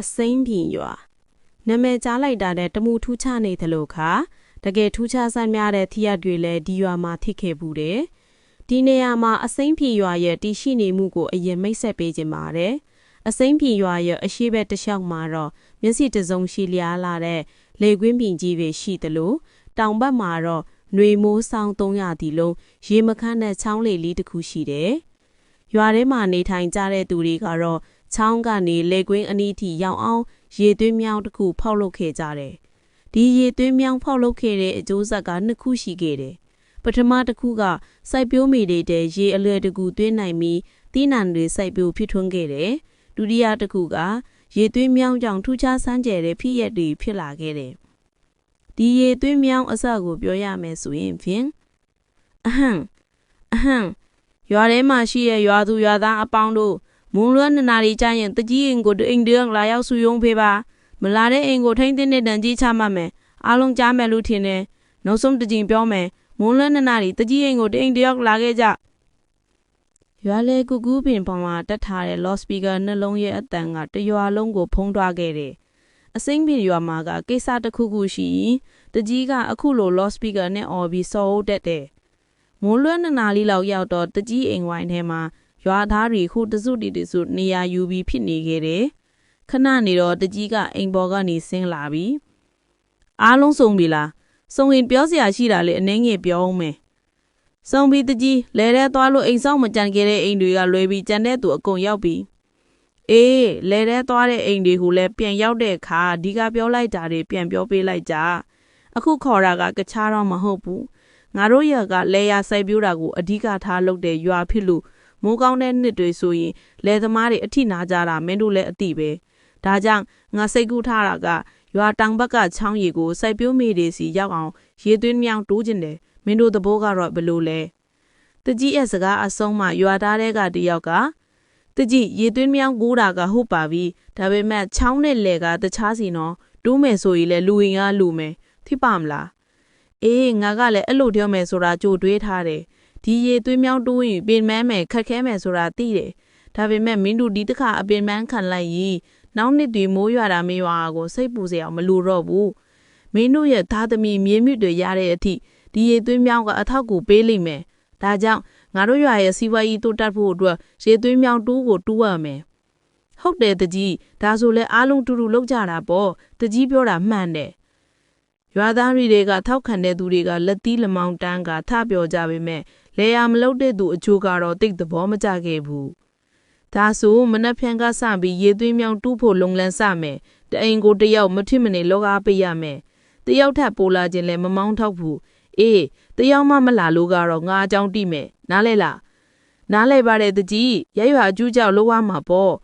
အစိမ့်ပြင်ရွာနာမည်ကြားလိုက်တာတဲ့တမူထူးခြားနေသလိုခါတကယ်ထူးခြားဆန်းများတဲ့ထီရက်တွေလည်းဒီရွာမှာထိခဲ့ဘူးတယ်ဒီနေရာမှာအစိမ့်ပြင်ရွာရဲ့တည်ရှိနေမှုကိုအရင်မိတ်ဆက်ပေးခြင်းပါတယ်အစိမ့်ပြင်ရွာရဲ့အရှိဘက်တစ်လျှောက်မှာတော့မျက်စိတစုံရှိလျားလာတဲ့လေကွင်းပြင်ကြီးတွေရှိသလိုတောင်ဘက်မှာတော့ຫນွေမိုးဆောင်300တီလုံးရေမခန့်တဲ့ချောင်းလေလေးတစ်ခုရှိတယ် ရွာထဲမှာနေထိုင်ကြတဲ့သူတွေကတော့ချောင်းကနေလေကွင်းအနီးထိရောက်အောင်ရေသွင်းမြောင်းတစ်ခုဖောက်လုပ်ခဲ့ကြတယ်။ဒီရေသွင်းမြောင်းဖောက်လုပ်ခဲ့တဲ့အကျိုးဆက်ကနှစ်ခုရှိခဲ့တယ်။ပထမတစ်ခုကစိုက်ပျိုးမြေတွေတဲရေအလွယ်တကူသွင်းနိုင်ပြီးသီးနှံတွေစိုက်ပျိုးဖြစ်ထွန်းခဲ့တယ်။ဒုတိယတစ်ခုကရေသွင်းမြောင်းကြောင့်ထူးခြားဆန်းကျယ်တဲ့ဖြစ်ရပ်တွေဖြစ်လာခဲ့တယ်။ဒီရေသွင်းမြောင်းအစကိုပြောရမယ်ဆိုရင်ဖြင့်အဟံအဟံ ရွာထဲမှာရှိတဲ့ရွာသူရွာသားအပေါင်းတို့မွန်လွန်းနနာရီကျရင်တကြီးအိမ်ကိုတအိမ်တည်းလာရောက်စုယုံဖေးပါမလာတဲ့အိမ်ကိုထိမ့်သိတဲ့တန်ကြီးချမှတ်မယ်အားလုံးကြားမယ်လို့ထင်တယ်နောက်ဆုံးတစ်ကြိမ်ပြောမယ်မွန်လွန်းနနာရီတကြီးအိမ်ကိုတအိမ်တယောက်လာခဲ့ကြရွာလေကူကူပင်ပေါ်မှာတက်ထားတဲ့ loud speaker နှလုံးရဲ့အတန်ကတရွာလုံးကိုဖုံးထွားခဲ့တယ်အစိမ့်ပင်ရွာမှာကကိစ္စတစ်ခုခုရှိရင်တကြီးကအခုလို loud speaker နဲ့អော်ပြီးစော်ဟုတ်တက်တယ် မွန်လွန်းနနာလီလောက်ရောက်တော့တကြီးအိမ်ဝိုင်းထဲမှာရွာသားတွေခုတစုတီတစုနေရာယူပြီးဖြစ်နေခဲ့တယ်ခဏနေတော့တကြီးကအိမ်ပေါ်ကနေဆင်းလာပြီးအားလုံးစုံပြီလားစုံရင်ပြောစရာရှိတာလေအနှင်းငယ်ပြောအောင်မယ်စုံပြီးတကြီးလဲတဲ့သွားလို့အိမ်ဆောင်မကြံခဲ့တဲ့အိမ်တွေကလွဲပြီးကြံတဲ့သူအကုန်ရောက်ပြီအေးလဲတဲ့သွားတဲ့အိမ်တွေကိုလည်းပြန်ရောက်တဲ့အခါဒီကပြောလိုက်တာတွေပြန်ပြောပေးလိုက်ကြအခုခေါ်တာကကချားတော့မဟုတ်ဘူး ငါတို့ရကလဲရစိုက်ပြိုးတာကိုအဓိကထားလုပ်တဲ့ရွာဖြစ်လို့မိုးကောင်းတဲ့နှစ်တွေဆိုရင်လယ်သမားတွေအထိနာကြတာမင်းတို့လည်းအသိပဲဒါကြောင့်ငါစိတ်ကူးထားတာကရွာတောင်ဘက်ကချောင်းရီကိုစိုက်ပျိုးမိတွေစီရောက်အောင်ရေသွင်းမြောင်းတိုးကျင်တယ်မင်းတို့သဘောကတော့ဘယ်လိုလဲတကြီးရဲ့စကားအဆုံးမှရွာသားတဲ့ကတယောက်ကတကြီးရေသွင်းမြောင်းကိုးတာကဟုတ်ပါပြီဒါပေမဲ့ချောင်းနဲ့လေကတခြားစီနော်တိုးမယ်ဆိုရင်လည်းလူရင်ကလူမယ်ထိပါမလား အေးငါကလည်းအဲ့လိုပြောမယ်ဆိုတာကြိုတွေးထားတယ်ဒီရေသွေးမြောင်းတိုးရင်ပင်မန်းမယ်ခက်ခဲမယ်ဆိုတာသိတယ်ဒါပေမဲ့မင်းတို့ဒီတစ်ခါအပင်မန်းခံလိုက်ရင်နောက်နှစ်တွေမိုးရွာတာမရွာကိုစိတ်ပူစရာမလိုတော့ဘူးမင်းတို့ရဲ့သားသမီးမြေမြင့်တွေရတဲ့အထိဒီရေသွေးမြောင်းကအထောက်ကူပေးလိမ့်မယ်ဒါကြောင့်ငါတို့ရွာရဲ့စီးပွားရေးတိုးတက်ဖို့အတွက်ရေသွေးမြောင်းတိုးကိုတူးရမယ်ဟုတ်တယ်တကြီးဒါဆိုလဲအားလုံးတူတူလုပ်ကြတာပေါ့တကြီးပြောတာမှန်တယ် ရွာသားတွေကထောက်ခံတဲ့သူတွေကလက်သီးလမောင်တန်းကထပြောကြပေမဲ့လေယာမလုပ်တဲ့သူအချို့ကတော့တိတ်သဘောမကျခဲ့ဘူးဒါဆိုမနှက်ဖြန်ကစပြီးရေသွင်းမြောင်းတူးဖို့လုံလန်းစမယ်တအိမ်ကိုတယောက်မထိမနေလောကားပေးရမယ်တယောက်ထပ်ပိုလာခြင်းလည်းမမောင်းထောက်ဘူးအေးတယောက်မှမလာလို့ကတော့ငါအကြောင်းတိမယ်နားလဲလားနားလဲပါတဲ့တကြီးရရွာအကျူးကြောက်လောရမှာပေါ့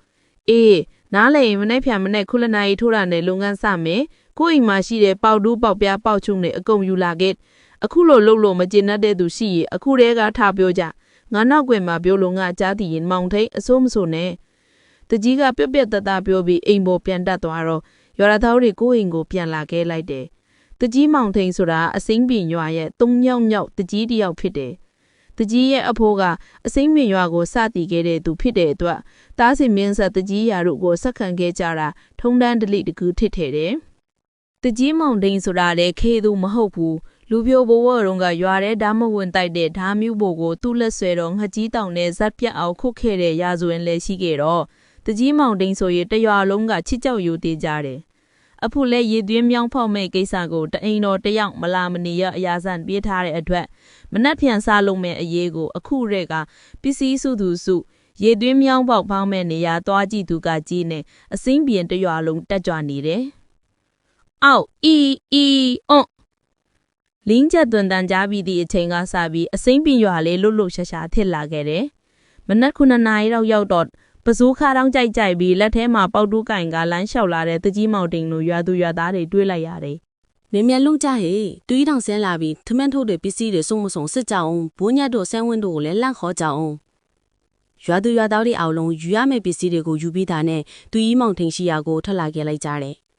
အေးနားလဲရင်မနေ့ဖြန်မနေ့ခုလနာရီထိုးတာနဲ့လုပ်ငန်းစမယ် ကိုယ့်အိမ်မှာရှိတဲ့ပေါက်တူးပေါက်ပြားပေါက်ချုံနဲ့အကုန်ယူလာခဲ့အခုလိုလှုပ်လို့မကျေနပ်တဲ့သူရှိရင်အခုတည်းကထားပြောကြငါနောက်ွယ်မှာပြောလို့ငါကြားတည်ရင်မောင်ထိန်အစိုးမစိုးနဲ့တကြီးကပြက်ပြက်တသားပြောပြီးအိမ်ပေါ်ပြန်တက်သွားတော့ရွာသားတွေကိုအိမ်ကိုပြန်လာခဲ့လိုက်တယ်တကြီးမောင်ထိန်ဆိုတာအစိမ့်ပင်ရွာရဲ့သုံးယောက်မြောက်တကြီးတယောက်ဖြစ်တယ်တကြီးရဲ့အဖိုးကအစိမ့်ပင်ရွာကိုစတည်ခဲ့တဲ့သူဖြစ်တဲ့အတွက်တားစင်မင်းဆက်တကြီးရာတို့ကိုဆက်ခံခဲ့ကြတာထုံတန်းဒလိတကူထစ်ထဲတယ် တကြီးမောင်ထိန်ဆိုတာလည်းခေသူမဟုတ်ဘူးလူပြိုဘဝရုံကရွာထဲဓာမဝင်တိုက်တဲ့ဓာမျိုးဘိုကိုသူ့လက်ဆွဲတော့ငှကြီးတောင်နဲ့ဇက်ပြတ်အောင်ခုတ်ခဲ့တဲ့ရာဇဝင်လည်းရှိခဲ့တော့တကြီးမောင်တိန်ဆိုရင်တရွာလုံးကချစ်ကြောက်ယူသေးကြတယ်အဖို့လဲရည်သွင်းမြောင်းဖောက်မဲ့ကိစ္စကိုတအိမ်တော်တယောက်မလာမနေရအရာဆန်ပြေးထားတဲ့အတွက်မနှက်ဖြန်စားလုံးမဲ့အရေးကို အခုရဲကပစ္စည်းစုသူစုရေသွင်းမြောင်းပေါက်ဖောင်းမဲ့နေရာသွားကြည့်သူကကြီးနေအစင်းပြင်တရွာလုံးတက်ကြွနေတယ်။ အောက်အီအီအွန်လင်းချက်သွန်တန်ကြားပြီးသည့်အချိန်ကစပြီးအစိမ့်ပင်ရွာလေးလွတ်လွတ်ရှာရှာထစ်လာခဲ့တယ်။မနက်9နာရီလောက်ရောက်တော့ပစိုးခါတောင်းကြိုက်ကြိုက်ပြီးလက်ထဲမှာပေါက်တူးကင်ကလမ်းလျှောက်လာတဲ့တကြီးမောင်တင်လိုရွာသူရွာသားတွေတွေးလိုက်ရတယ်။နေမြလုံကြဟေတူးတောင်ဆင်းလာပြီးထမင်းထုတ်တဲ့ပစ္စည်းတွေစုံမစုံစစ်ကြအောင်ဘိုးညတ်တို့ဆန်းဝင်းတို့ကိုလည်းလန့်ခေါ်ကြအောင်ရွာသူရွာသားတွေအောင်လုံးယူရမယ့်ပစ္စည်းတွေကိုယူပြီးတာနဲ့သူကြီးမောင်ထင်ရှိရာကိုထလာခဲ့လိုက်ကြတယ်။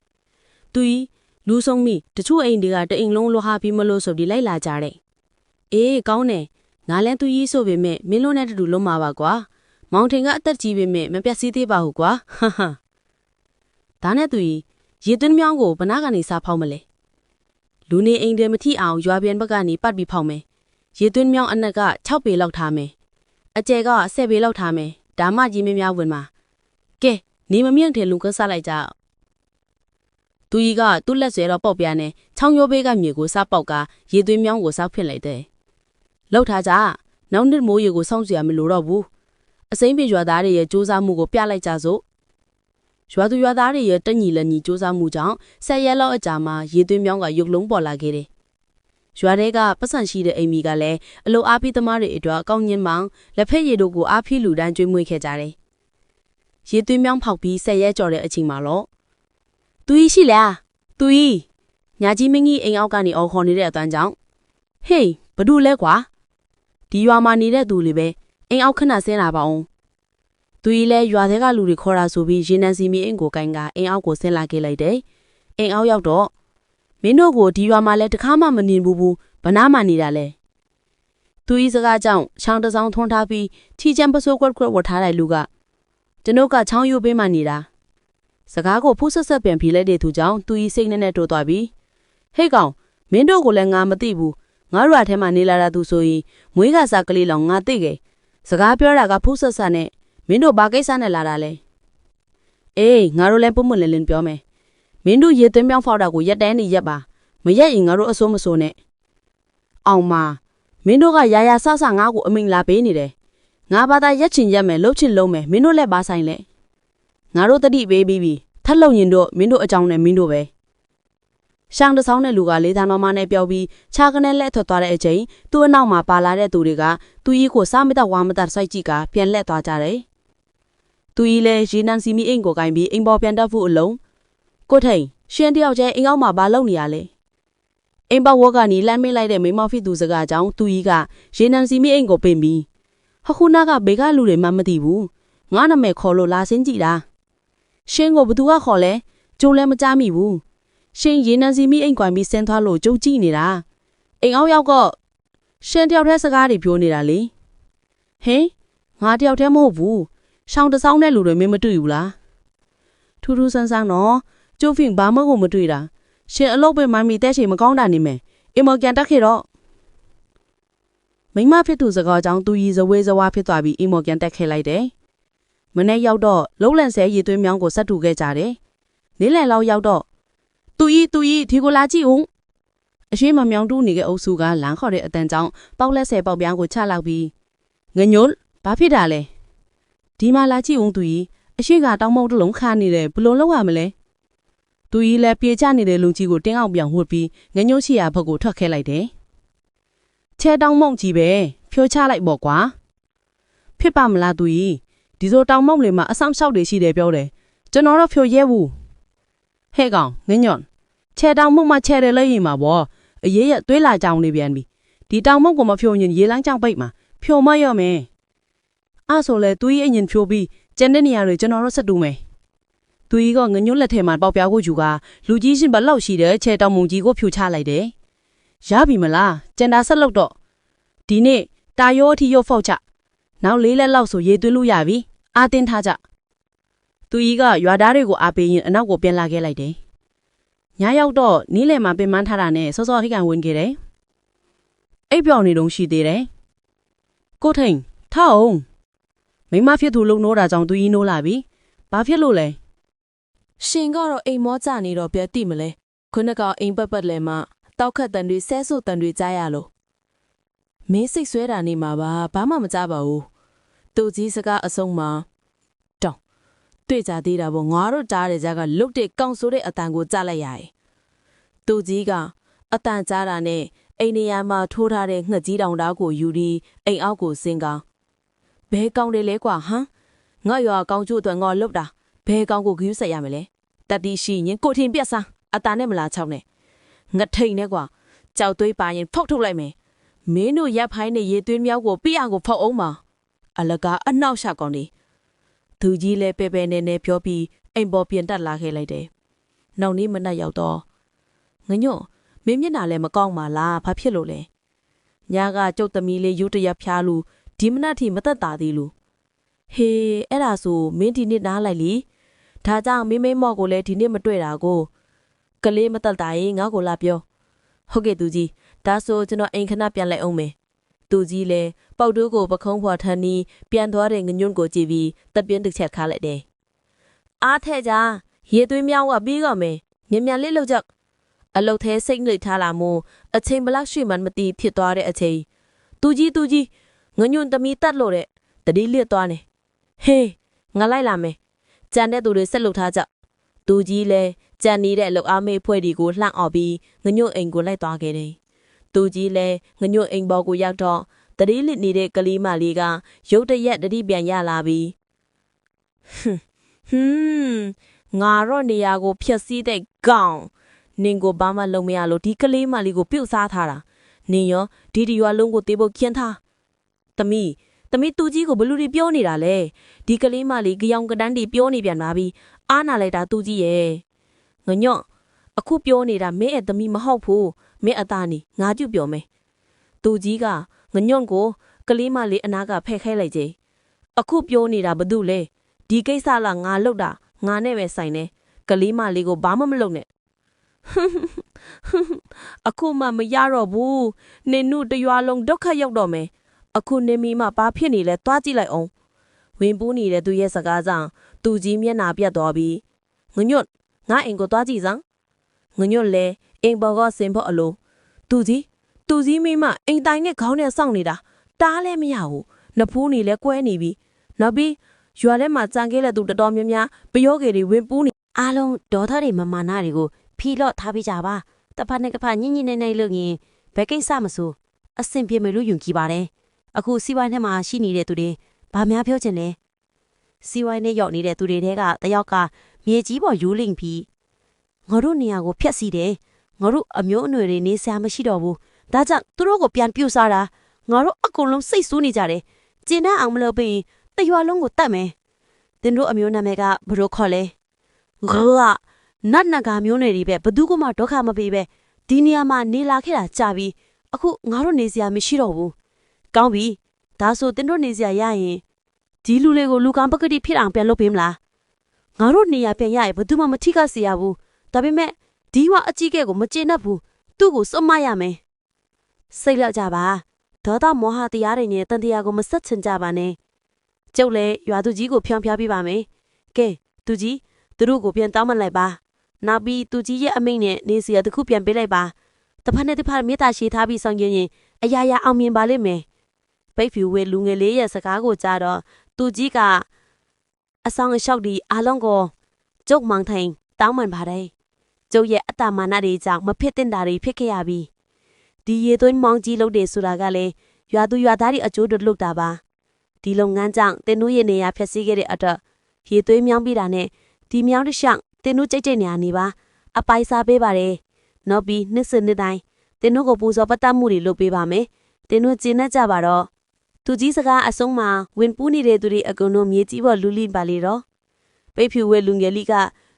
သူကြီးလူဆုံးမိတချို့အိမ်တွေကတအိမ်လုံးလွှာပြီးမလို့ဆိုပြီးလိုက်လာကြတယ်။အေးကောင်းတယ်ငါလည်းသူကြီးဆိုပေမဲ့မင်းတို့နဲ့တူတူလုံးမှာပါကွာ။မောင်ထင်ကအသက်ကြီးပေမဲ့မပြတ်စည်းသေးပါဘူးကွာ။ဟဟဒါနဲ့သူကြီးရေသွင်းမြောင်းကိုဘနာကနေစားဖောက်မလဲလူနေအိမ်တွေမထိအောင်ရွာပြန်ဘက်ကနေပတ်ပြီးဖောက်မယ်ရေသွင်းမြောင်းအနက်က6ပေလောက်ထားမယ်အကျယ်က10ပေလောက်ထားမယ်ဒါမှကြီးမင်းများဝင်မှာကဲနေမမြင့်တယ်လူကစားလိုက်ကြ သူကြီးကသူ့လက်ဆွဲတော့ပေါက်ပြားနဲ့ချောင်းရိုးဘေးကမြေကိုစားပေါက်ကရေသွင်းမြောင်းကိုစားဖွင့်လိုက်တယ်လောက်ထားကြနောက်နှစ်မိုးရေကိုစောင့်စရာမလိုတော့ဘူးအစိမ့်ပြေရွာသားတွေရဲ့စူးစမ်းမှုကိုပြလိုက်ကြစို့ရွာသူရွာသားတွေရဲ့တက်ညီလက်ညီစူးစမ်းမှုကြောင့်ဆက်ရက်လောက်အကြာမှာရေသွင်းမြောင်းကရုပ်လုံးပေါ်လာခဲ့တယ်ရွာတွေကပတ်စံရှိတဲ့အိမ်မီကလည်းအလိုအားပြီးသမားတွေအတွက်အကောင်းညင်းမောင်လက်ဖက်ရည်တို့ကိုအားဖိလူတန်းကျွေးမွေးခဲ့ကြတယ်ရေသွင်းမြောင်းဖောက်ပြီးဆက်ရက်ကြော်တဲ့အချိန်မှာတော့ သူကြီးရှိလားသူကြီးညာကြီးမင်းကြီးအိမ်အောက်ကနေအော်ခေါ်နေတဲ့အတန်းကြောင့်ဟေးဘဒူလဲကွာဒီရွာမှာနေတဲ့သူတွေပဲအိမ်အောက်ခဏဆင်းလာပါအောင်သူကြီးလဲရွာထဲကလူတွေခေါ်တာဆိုပြီးရေနံစီမီအိမ်ကိုကိုင်းကအိမ်အောက်ကိုဆင်းလာခဲ့လိုက်တယ်အိမ်အောက်ရောက်တော့မင်းတို့ကိုဒီရွာမှာလဲတခါမှမနေဘူးဘူးဘနာမှနေတာလဲသူကြီးစကားကြောင့်ချောင်းတစ်စောင်းထွန်းထားပြီးထီချမ်းပစိုးကွက်ကွက်ဝတ်ထားတဲ့လူကကျွန်ုပ်ကချောင်းယူပေးမှနေတာ စကားကိုဖုဆက်ဆက်ပြန်ဖြေလိုက်တဲ့သူကြောင့်သူကြီးစိတ်နဲ့နဲ့တိုးသွားပြီးဟေ့ကောင်မင်းတို့ကိုလည်းငါမသိဘူးငါတို့အထဲမှာနေလာတာသူဆိုရင်မွေးကစားကလေးလောင်ငါသိခဲ့စကားပြောတာကဖုဆက်ဆက်နဲ့မင်းတို့ဘာကိစ္စနဲ့လာတာလဲအေးငါတို့လည်းပုံမလင်းလင်းပြောမယ်မင်းတို့ရေသွင်းပြောင်းဖောက်တာကိုရက်တန်းနေရက်ပါမရက်ရင်ငါတို့အစိုးမစိုးနဲ့အောင်မမင်းတို့ကရာရာဆဆငါ့ကိုအမိန်လာပေးနေတယ်ငါဘာသာရက်ချင်ရက်မယ်လှုပ်ချင်လုံးမယ်မင်းတို့လည်းဘာဆိုင်လဲ ငါတို့တတိပေးပြီးပြီထက်လုံရင်တို့မင်းတို့အကြောင်းနဲ့မင်းတို့ပဲရှောင်းတဆောင်းတဲ့လူကလေးသားမမနဲ့ပြောပြီးခြားကနေလက်ထွက်သွားတဲ့အချိန်သူ့အနောက်မှာပါလာတဲ့သူတွေကသူကြီးကိုစားမတော့ဝါမတော့စိုက်ကြည့်ကပြန်လက်သွားကြတယ်သူကြီးလည်းရေနံစီမီအိမ်ကိုကင်ပြီးအိမ်ပေါ်ပြန်တက်ဖို့အလုံးကိုထိန်ရှင်တယောက်ကျဲအိမ်အောက်မှာဘာလုပ်နေရလဲအိမ်ပေါ်ဝကနေလမ်းမင်းလိုက်တဲ့မိမဖြစ်သူစကားကြောင့်သူကြီးကရေနံစီမီအိမ်ကိုပင်ပြီးဟခုနာကဘေကလူတွေမှမသိဘူးငါနာမည်ခေါ်လို့လာစင်းကြည့်တာ ရှင်ကိုဘသူကခေါ်လဲကျိုးလည်းမကြားမိဘူးရှင်ရေနံစီမီအိမ်ကွိုင်ပြီးဆင်းသွားလို့ကြုံကြည့်နေတာအိမ်အောက်ရောက်တော့ရှင်တယောက်တည်းစကားတွေပြောနေတာလေဟင်ငါတယောက်တည်းမဟုတ်ဘူးရှောင်းတစောင်းတဲ့လူတွေမင်းမတွေ့ဘူးလားထူးထူးဆန်းဆန်းတော့ကျိုးဖင်ဘာမှကိုမတွေ့တာရှင်အလုပ်ပဲမိုင်းမီတဲ့ချိန်မကောင်းတာနေမယ်အိမ်မကန်တက်ခဲ့တော့မိမဖြစ်သူစကားကြောင့်သူရီဇဝေးဇဝါဖြစ်သွားပြီးအိမ်မကန်တက်ခဲ့လိုက်တယ် မနေ့ရောက်တော့လုံးလန့်ဆဲရည်သွင်းမြောင်းကိုဆက်တူခဲ့ကြတယ်နေ့လယ်လောက်ရောက်တော့သူဤသူဤဒီကိုလာကြည့်ဦးအရှိမမြောင်တူးနေတဲ့အုပ်စုကလမ်းခေါ်တဲ့အတန်ကြောင့်ပေါက်လက်ဆယ်ပေါက်ပြားကိုချလောက်ပြီးငညို့ဘာဖြစ်တာလဲဒီမှာလာကြည့်ဦးသူဤအရှိကတောင်းမုံတစ်လုံးခါနေတယ်ဘလို့လောက်ရမလဲသူဤလည်းပြေချနေတဲ့လူကြီးကိုတင်းအောင်ပြောင်ဝှက်ပြီးငညို့ရှိရာဘက်ကိုထွက်ခဲလိုက်တယ်ချဲတောင်းမုံကြီးပဲဖြိုးချလိုက်ပေါ့ကွာဖြစ်ပါမလားသူဤ ဒီဆိုတောင်းမုံလေးမှာအဆောင်လျှောက်တွေရှိတယ်ပြောတယ်ကျွန်တော်တော့ဖြိုရဲဘူးဟဲ့ကောင်ငညွန့်ချဲတောင်မုံမချဲတယ်လဲရင်မှာဗောအရေးရသွေးလာကြောင်နေပြန်ပြီဒီတောင်မုံကိုမဖြိုရင်ရေလန်းကြောင်ပိတ်မှာဖြိုမရော့မယ်အဲ့ဆိုလဲသူကြီးအရင်ဖြိုပြီးကျန်တဲ့နေရာတွေကျွန်တော်တို့ဆက်တူမယ်သူကြီးကငညွန့်လက်ထဲမှာပေါက်ပြားကိုယူကလူကြီးရှင်ဘလောက်ရှိတဲ့ချဲတောင်မုံကြီးကိုဖြိုချလိုက်တယ်ရပြီမလားကျန်တာဆက်လုပ်တော့ဒီနေ့တာယောအထိရုပ်ဖောက်ချနောက်လေးလက်လောက်ဆိုရေသွင်းလို့ရပြီ အာတင်းထားကြသူကြီးကရွာသားတွေကိုအားပေးရင်အနောက်ကိုပြန်လာခဲ့လိုက်တယ်။ညရောက်တော့နီးလယ်မှာပင်မထားတာနဲ့စောစောဟိကန်ဝင်ခဲ့တယ်။အိပ်ပျော်နေတုန်းရှိသေးတယ်။ကိုထိန်ထအောင်မိမဖြစ်သူလုံနိုးတာကြောင့်သူကြီးနိုးလာပြီ။ဘာဖြစ်လို့လဲရှင်ကတော့အိမ်မောကြနေတော့ပြတိမလဲခုနကအိမ်ပတ်ပတ်လဲမှတောက်ခတ်တန်တွေဆဲဆုပ်တန်တွေကြားရလို့မင်းစိတ်ဆွဲတာနေမှာပါဘာမှမကြပါဘူး သူကြီးစကားအဆုံးမှာတောင်းတွေ့ကြသေးတာပေါ့ငါတို့တားတဲ့ကြားကလုတ်တဲ့ကောင်းဆိုတဲ့အတန်ကိုကြားလိုက်ရတယ်သူကြီးကအတန်ကြားတာနဲ့အိမ်နေရာမှာထိုးထားတဲ့ငှက်ကြီးတောင်သားကိုယူပြီးအိမ်အောက်ကိုဆင်းကောင်းဘဲကောင်းတယ်လဲကွာဟမ်ငါရွာကောင်းကျို့အတွက်ငါလုတ်တာဘဲကောင်းကိုဂယူးဆက်ရမလဲတတိရှိရင်ကိုထင်ပြက်စားအတန်နဲ့မလားချောင်းနဲ့ငထိန်နဲ့ကွာကြောက်သွေးပါရင်ဖောက်ထုတ်လိုက်မယ်မင်းတို့ရပ်ဖိုင်းနဲ့ရေသွင်းမြောက်ကိုပြအောင်ကိုဖောက်အောင်ပါ အလကားအနောက်ရှောက်ကောင်နေသူကြီးလည်းပဲပဲနဲ့နဲ့ပြောပြီးအိမ်ပေါ်ပြင်တက်လာခဲ့လိုက်တယ်နောက်နေ့မနက်ရောက်တော့ငညွန့်မင်းမျက်နှာလည်းမကောင်းပါလားဘာဖြစ်လို့လဲညာကကျုပ်သမီးလေးရုတ်တရက်ဖျားလူဒီမနက်ထိမသက်တာသေးလို့ဟေးအဲ့ဒါဆိုမင်းဒီနေ့နားလိုက်လीဒါကြောင့်မိမိမော့ကိုလည်းဒီနေ့မတွေ့တာကိုကလေးမတက်တာရင်ငါ့ကိုလာပြောဟုတ်ကဲ့သူကြီးဒါဆိုကျွန်တော်အိမ်ခဏပြန်လိုက်အောင်မယ်သူကြီးလည်း ပေါက်တိုးကိုပခုံးဖော်ထန်းနီးပြန်သွားတဲ့ငညွန့်ကိုကြည့်ပြီးတပ်ပြင်းတစ်ချက်ခါလိုက်တယ်အားထဲကြရေသွေးမြောင်းကပြီးတော့မယ်မြန်မြန်လေးလောက်ကြအလုတ်သေးစိတ်ငိတ်ထားလာမို့အချိန်ဘလောက်ရှိမှမသိဖြစ်သွားတဲ့အချိန်သူကြီးသူကြီးငညွန့်သမီးတတ်လို့တဲ့တတိလစ်သွားနေဟေးငါလိုက်လာမယ်ကြံတဲ့သူတွေဆက်လုပ်ထားကြသူကြီးလည်းကြံနေတဲ့အလုတ်အားမေးဖွဲ့ဒီကိုလှန့်အော်ပြီးငညွန့်အိမ်ကိုလိုက်သွားခဲ့တယ်သူကြီးလည်းငညွန့်အိမ်ပေါ်ကိုရောက်တော့ တတိလစ်နေတဲ့ကလေးမလေးကရုတ်တရက်တတိပြန်ရလာပြီးဟွန်းငါတော့နေရာကိုဖျက်ဆီးတဲ့ကောင်နင်ကိုဘာမှလုပ်မရလို့ဒီကလေးမလေးကိုပြုတ်စားထားတာနင်ရောဒီဒီရွာလုံးကိုတေးဖို့ကျင်းထားသမီးသမီးသူကြီးကိုဘလူတွေပြောနေတာလဲဒီကလေးမလေးကြောင်ကတန်းတွေပြောနေပြန်ပါပြီအားနာလိုက်တာသူကြီးရဲ့ငညော့အခုပြောနေတာမင်းရဲ့သမီးမဟုတ်ဘူးမင်းအသားနေငါကြည့်ပြောမယ် သူကြီးကငညွန့်ကိုကလေးမလေးအနာကဖဲ့ခဲလိုက်ကြအခုပြောနေတာဘသူလဲဒီကိစ္စလားငါလုပ်တာငါနဲ့ပဲဆိုင်နေကလေးမလေးကိုဘာမှမလုပ်နဲ့အခုမှမရတော့ဘူးနင်တို့တရွာလုံးဒုက္ခရောက်တော့မယ်အခုနေမီမှဘာဖြစ်နေလဲသွားကြည့်လိုက်အောင်ဝင်ပူးနေတဲ့သူရဲ့စကားကြောင့်သူကြီးမျက်နာပြတ်သွားပြီးငညွတ်ငါအိမ်ကိုသွားကြည့်စမ်းငညွတ်လဲအိမ်ပေါ်ကဆင်ဖို့အလိုသူကြီး သူကြီးမိမအိမ်တိုင်နဲ့ခေါင်းနဲ့စောင့်နေတာတားလည်းမရဘူးနဖူးနေလဲကွဲနေပြီနောက်ပြီးရွာထဲမှာကြံခဲ့တဲ့သူတော်တော်များများပယောဂေတွေဝင်ပူးနေအားလုံးဒေါသတွေမမာနတွေကိုဖီလော့ထားပေးကြပါတစ်ဖက်နဲ့တစ်ဖက်ညှိညှိနေနေလို့ရင်ဘယ်ကိစ္စမဆိုအဆင်ပြေမယ်လို့ယုံကြည်ပါတယ်အခုစီဝိုင်းထဲမှာရှိနေတဲ့သူတွေဘာများပြောချင်လဲစီဝိုင်းနဲ့ရောက်နေတဲ့သူတွေတဲကတယောက်ကမြေကြီးပေါ်ယူလိမ့်ပြီးငါတို့နေရာကိုဖျက်ဆီးတယ်ငါတို့အမျိုးအနွယ်တွေနေဆရာမရှိတော့ဘူး ဒါကြောင့်သူတို့ကိုပြန်ပြုတ်စားတာငါတို့အကုန်လုံးစိတ်ဆိုးနေကြတယ်ကျင်းတတ်အောင်မလုပ်ပြီးတရွာလုံးကိုတတ်မယ်တင်တို့အမျိုးနာမည်ကဘယ်လိုခေါ်လဲငါကနတ်နဂါမျိုးနယ်တွေပဲဘသူကမှဒုက္ခမပေးပဲဒီနေရာမှာနေလာခဲ့တာကြာပြီအခုငါတို့နေစရာမရှိတော့ဘူးကောင်းပြီဒါဆိုတင်တို့နေစရာရရင်ဒီလူလေးကိုလူကံပကတိဖြစ်အောင်ပြန်လုပ်ပေးမလားငါတို့နေရာပြန်ရရင်ဘသူမှမထိခိုက်စေရဘူးဒါပေမဲ့ဒီဝအကြီးကဲကိုမကျေနပ်ဘူးသူ့ကိုစွန့်မရမယ် စိတ်လောက်ကြပါဒေါသမောဟတရားတွေနဲ့တန်တရားကိုမဆက်ချင်ကြပါနဲ့ကျုပ်လည်းရွာသူကြီးကိုဖြောင်းဖျားပြပါမယ်ကဲသူကြီးသူတို့ကိုပြန်တောင်းမလိုက်ပါနောက်ပြီးသူကြီးရဲ့အမိန့်နဲ့နေစီရတစ်ခုပြန်ပေးလိုက်ပါတစ်ဖက်နဲ့တစ်ဖက်မေတ္တာရှိထားပြီးဆောင်ရင်ရင်အရာရာအောင်မြင်ပါလိမ့်မယ်ပိတ်ဖြူဝဲလူငယ်လေးရဲ့စကားကိုကြားတော့သူကြီးကအဆောင်အလျှောက်ဒီအားလုံးကိုကျုပ်မောင်ထိုင်တောင်းပန်ပါတယ်ကျုပ်ရဲ့အတ္တမာနတွေကြောင့်မဖြစ်တင်တာတွေဖြစ်ခဲ့ရပြီ ဒီရေသွင်းမောင်းကြီးလုပ်တယ်ဆိုတာကလည်းရွာသူရွာသားတွေအကျိုးတို့လုပ်တာပါဒီလုပ်ငန်းကြောင့်တင်တို့ရဲ့နေရာဖျက်ဆီးခဲ့တဲ့အတွက်ရေသွေးမြောင်းပြတာနဲ့ဒီမြောင်းတစ်လျှောက်တင်တို့ကြိတ်ကြိတ်နေရနေပါအပိုင်စားပေးပါတယ်နောက်ပြီးနှစ်စနှစ်တိုင်းတင်တို့ကိုပူဇော်ပတ်သက်မှုတွေလုပ်ပေးပါမယ်တင်တို့ကျင်းနေကြပါတော့သူကြီးစကားအဆုံးမှာဝင်ပူးနေတဲ့သူတွေအကုန်လုံးမြေကြီးပေါ်လူလိပါလေတော့ပိတ်ဖြူဝဲလူငယ်လေးက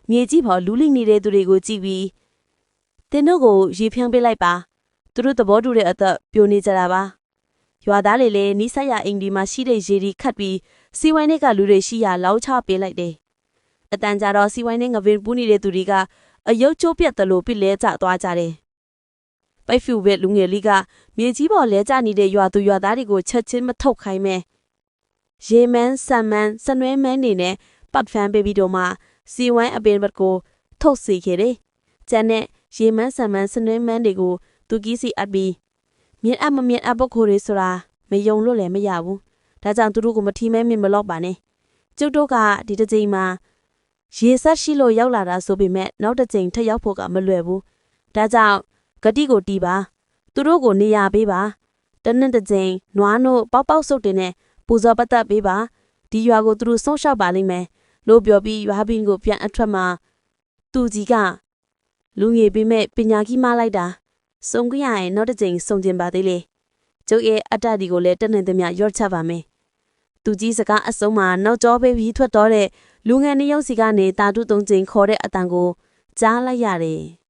မြေကြီးပေါ်လူလိနေတဲ့သူတွေကိုကြည့်ပြီးတင်တို့ကိုရေဖြန်းပေးလိုက်ပါ သူတို့သဘောတူတဲ့အသက်ပြိုနေကြတာပါရွာသားတွေလည်းနီးစပ်ရအိမ်ဒီမှာရှိတဲ့ရေဒီခတ်ပြီးစီဝိုင်းတွေကလူတွေရှိရလောက်ချပေးလိုက်တယ်အတန်ကြာတော့စီဝိုင်းနဲ့ငပင်ပူးနေတဲ့သူတွေကအယုတ်ချိုးပြတ်တယ်လို့ပြလဲကျသွားကြတယ်။ပိုက်ဖူဝဲလူငယ်လေးကမြေကြီးပေါ်လဲကျနေတဲ့ရွာသူရွာသားတွေကိုချက်ချင်းမထုတ်ခိုင်းမဲ။ရေမန်းဆန်မန်းစနွဲမန်းနေနဲ့ပတ်ဖန်ဘေဘီတို့မှစီဝိုင်းအပင်ဘတ်ကိုထုတ်စီခဲ့တယ်။ကျန်တဲ့ရေမန်းဆန်မန်းစနွဲမန်းတွေကို သူကြီးစီအပ်ပြီးမြင်အပ်မမြင်အပ်ပုတ်ခိုတွေဆိုတာမယုံလို့လည်းမရဘူး။ဒါကြောင့်သူတို့ကိုမထီမဲမြင်မလို့ပါနဲ့။ကျုပ်တို့ကဒီတစ်ချိန်မှာရေဆက်ရှိလို့ရောက်လာတာဆိုပေမဲ့နောက်တစ်ချိန်ထပ်ရောက်ဖို့ကမလွယ်ဘူး။ဒါကြောင့်ဂတိကိုတီးပါ။သူတို့ကိုနေရာပေးပါ။တနစ်တစ်ချိန်နွားနို့ပေါက်ပေါက်ဆုပ်တင်နဲ့ပူဇော်ပတ်သက်ပေးပါ။ဒီရွာကိုသူတို့ဆုံးရှောက်ပါလိမ့်မယ်။လို့ပြောပြီးရွာဘင်းကိုပြန်အထွက်မှာသူကြီးကလူငယ်ပေးမဲ့ပညာကြီးမလိုက်တာ စုံကြရရင်နောက်တစ်ချိန်စုံကျင်ပါသေးလေ။ကျုပ်ရဲ့အတ္တဒီကိုလည်းတနင်္သမျှရော့ချပါမယ်။သူကြီးစကားအစုံမှာနောက်ကျောပေးပြီးထွက်တော့တဲ့လူငယ်နှစ်ယောက်စီကနေတာတုသုံးချိန်ခေါ်တဲ့အတန်ကိုကြားလိုက်ရတယ်။